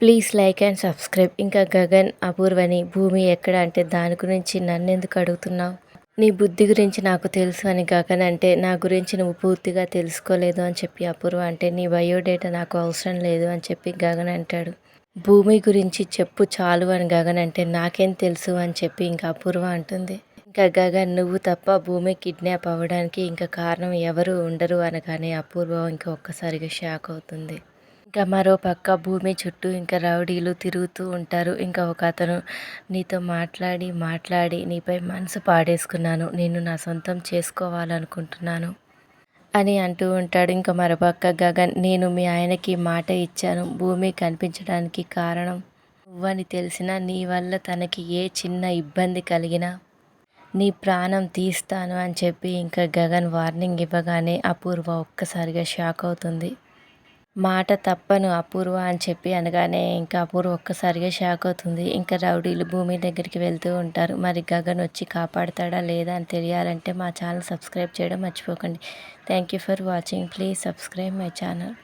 Please like and subscribe. ఇంకా గగన్ అపూర్వని భూమి ఎక్కడ అంటే దాని గురించి నన్ను ఎందుకు అడుగుతున్నావు? నీ బుద్ధి గురించి నాకు తెలుసు అని గగన్ అంటే నా గురించి నువ్వు పూర్తిగా తెలుసుకోలేదు అని చెప్పి అపూర్వ అంటే నీ బయోడేటా నాకు అవసరం లేదు అని చెప్పి గగన్ అంటాడు. భూమి గురించి చెప్పు చాలు అని గగన్ అంటే నాకేం తెలుసు అని చెప్పి ఇంకా అపూర్వ అంటుంది. ఇంకా గగన్ నువ్వు తప్ప భూమి కిడ్నాప్ అవ్వడానికి ఇంకా కారణం ఎవరు ఉండరు అనగానే అపూర్వ ఇంకా ఒక్కసారిగా షాక్ అవుతుంది. ఇంకా మరో పక్క భూమి చుట్టూ ఇంకా రౌడీలు తిరుగుతూ ఉంటారు. ఇంకా ఒక అతను నీతో మాట్లాడి మాట్లాడి నీపై మనసు పాడేసుకున్నాను. నేను నా సొంతం చేసుకోవాలనుకుంటున్నాను అని అంటూ ఉంటాడు. ఇంకా మరోపక్క గగన్ నేను మీ ఆయనకి మాట ఇచ్చాను. భూమి కనిపించడానికి కారణం నువ్వని తెలిసినా నీ వల్ల తనకి ఏ చిన్న ఇబ్బంది కలిగినా నీ ప్రాణం తీస్తాను అని చెప్పి ఇంకా గగన్ వార్నింగ్ ఇవ్వగానే అపూర్వ ఒక్కసారిగా షాక్ అవుతుంది. మాట తప్పను అపూర్వ అని చెప్పి అనగానే ఇంకా అపూర్వ ఒక్కసారిగా షాక్ అవుతుంది. ఇంకా రౌడీలు భూమి దగ్గరికి వెళ్తూ ఉంటారు. మరి గగన్ వచ్చి కాపాడతాడా లేదా అని తెలియాలంటే మా ఛానల్ సబ్స్క్రైబ్ చేయడం మర్చిపోకండి. Thank you for watching please subscribe my channel